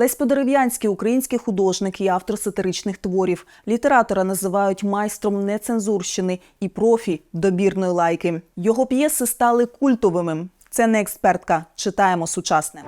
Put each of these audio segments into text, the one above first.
Лесь Подерев'янський – український художник і автор сатиричних творів. Літератора називають майстром нецензурщини і профі добірної лайки. Його п'єси стали культовими. Це не експертка. Читаємо сучасне.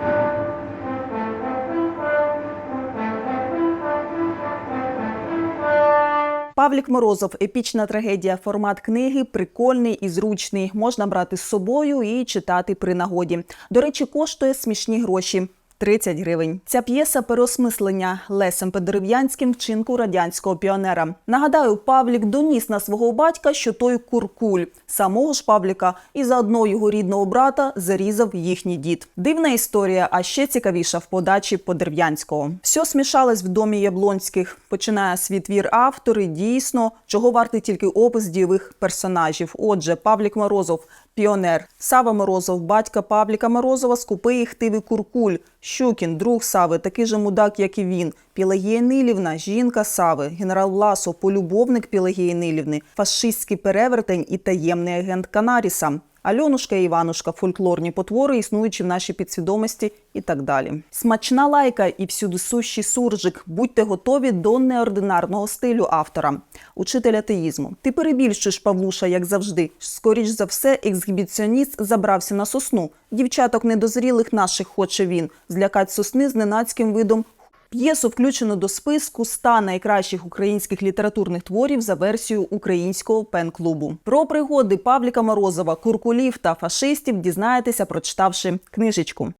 Павлік Морозов епічна трагедія. Формат книги прикольний і зручний. Можна брати з собою і читати при нагоді. До речі, коштує смішні гроші. 30 гривень. Ця п'єса переосмислення Лесем Подерев'янським вчинку радянського піонера. Нагадаю, Павлік доніс на свого батька, що той куркуль. Самого ж Павліка і заодно його рідного брата зарізав їхній дід. Дивна історія, а ще цікавіша в подачі Подерев'янського. Все смішалось в домі Яблонських. Починає свій твір автори. Дійсно, чого вартий тільки опис дійових персонажів. Отже, Павлік Морозов. Піонер Сава Морозов, батька Павліка Морозова, скупий хтивий куркуль. Щукін, друг Сави, такий же мудак, як і він. Пілагія Нилівна, жінка Сави, генерал Власов, полюбовник Пілагії Нилівни, фашистський перевертень і таємний агент Канаріса. Альонушка і Іванушка, фольклорні потвори, існуючі в нашій підсвідомості і так далі. Смачна лайка і всюди сущий суржик. Будьте готові до неординарного стилю автора, учитель атеїзму. Ти перебільшуєш Павлуша, як завжди. Скоріш за все, ексгібіціоніст забрався на сосну. Дівчаток недозрілих наших хоче він злякать сосни з ненацьким видом П'єсу включено до списку 100 найкращих українських літературних творів за версією українського пен-клубу. Про пригоди Павліка Морозова, куркулів та фашистів дізнаєтеся, прочитавши книжечку.